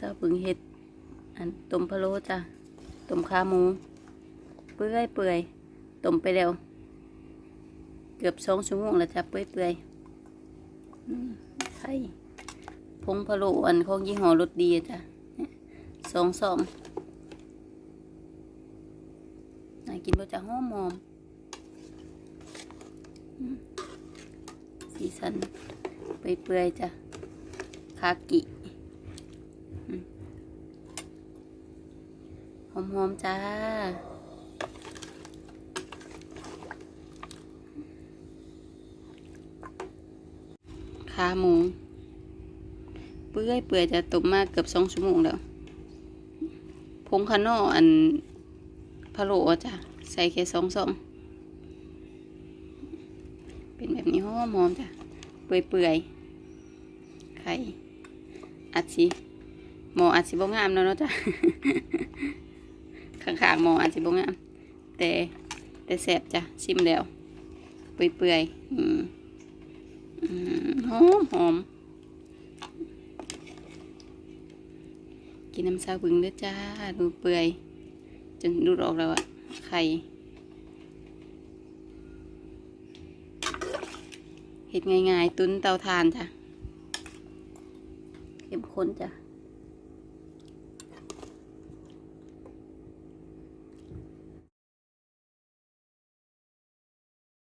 ซาบึงเห็ด อันต้มพะโล้จ้ะต้มขาหมู เปื่อยเปื่อยต้มไปแล้ว เกือบสองชั่วโมงแล้วจ้ะเปื่อยเปื่อยไข่พงพะโล้อันของยี่ห้อรสดีจ้ะสองสองน่ากินบ่จ้ะหอมหอมอมสีสันเปื่อยๆจ้ะคากิ หอมๆจ้า ขาหมู เปื่อยเปื่อยจะต้มมากเกือบสองชั่วโมงแล้ว พงคานออันพะโล้อะจ้ะ ใส่แค่สองสอง เป็นแบบนี้หอมหอมๆจ้ะ เปื่อยเปื่อยๆไข่อัดสิหมออัดสิบ่งามแล้วเนาะจ้ะ ข้างๆหมออาจจะบ่งาม แต่แต่แสบจ้ะชิมแล้วเปื่อยๆอืมหอมหอมกินน้ำซาบึงเด้อจ้าดูเปื่อย จนดูดออกแล้วอะไข่เห็ดง่ายๆ ตุ้นเตาถ่านจ้ะเข้มข้นจ้ะ